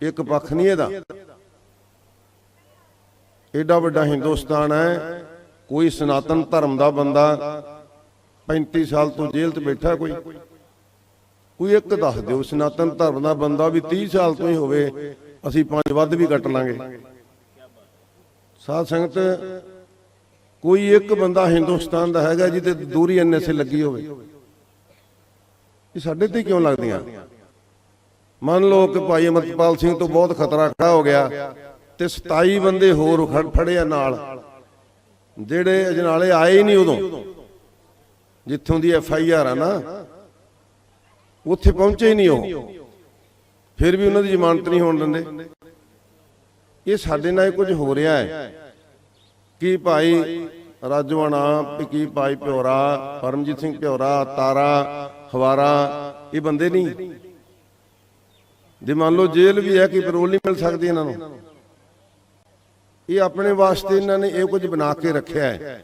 ਇੱਕ ਪੱਖ ਨਹੀਂ ਇਹਦਾ। ਏਡਾ ਵੱਡਾ ਹਿੰਦੁਸਤਾਨ ਹੈ, ਕੋਈ ਸਨਾਤਨ ਧਰਮ ਦਾ ਬੰਦਾ 35 ਸਾਲ ਤੋਂ ਜੇਲ੍ਹ 'ਚ ਬੈਠਾ ਕੋਈ। ਕੋਈ ਇੱਕ ਦੱਸ ਦਿਓ, ਸਨਾਤਨ ਧਰਮ ਦਾ ਬੰਦਾ ਵੀ 30 ਸਾਲ ਤੋਂ ਹੀ ਹੋਵੇ, ਅਸੀਂ ਪੰਜ ਵੱਧ ਵੀ ਕੱਟ ਲਾਂਗੇ। ਸਾਧ ਸੰਗਤ, ਕੋਈ ਇੱਕ ਬੰਦਾ ਹਿੰਦੁਸਤਾਨ ਦਾ ਹੈਗਾ ਜਿਹਦੇ ਦੂਰੀ ਐਨਐਸਏ ਲੱਗੀ ਹੋਵੇ। ਇਹ ਸਾਡੇ ਤੇ ਕਿਉਂ ਲੱਗਦੀਆਂ? ਮੰਨ ਲਓ ਕਿ ਭਾਈ ਅਮਰਪਾਲ ਸਿੰਘ ਤੋਂ ਬਹੁਤ ਖਤਰਾ ਖੜਾ ਹੋ ਗਿਆ ਤੇ 27 ਬੰਦੇ ਹੋਰ ਫੜੇ ਆ ਨਾਲ। ਜਿਹੜੇ ਅਜਨਾਲੇ ਆਏ ਹੀ ਨਹੀਂ ਉਦੋਂ, ਜਿੱਥੋਂ ਦੀ ਐਫ ਆਈ ਆਰ ਆ ਨਾ, ਉੱਥੇ ਪਹੁੰਚੇ ਹੀ ਨਹੀਂ ਉਹ। ਫਿਰ ਵੀ ਉਹਨਾਂ ਦੀ ਜ਼ਮਾਨਤ ਨਹੀਂ ਹੋਣ ਦਿੰਦੇ। ਇਹ ਸਾਡੇ ਨਾਲ ਕੁਝ ਹੋ ਰਿਹਾ ਹੈ। ਕਿ ਭਾਈ ਰਾਜਵਾਣਾ ਕੀ ਭਾਈ ਪਿਓਰਾ ਪਰਮਜੀਤ ਸਿੰਘ ਪਿਓਰਾ ਤਾਰਾ, ਹਵਾਰਾ, ਇਹ ਬੰਦੇ ਨਹੀਂ। ਜੇ ਮੰਨ ਲਓ ਜੇਲ੍ਹ ਵੀ ਹੈ ਕਿ ਪੈਰੋਲ ਨਹੀਂ ਮਿਲ ਸਕਦੀ ਇਹਨਾਂ ਨੂੰ। ਇਹ ਆਪਣੇ ਵਾਸਤੇ ਇਹਨਾਂ ਨੇ ਇਹ ਕੁਝ ਬਣਾ ਕੇ ਰੱਖਿਆ ਹੈ।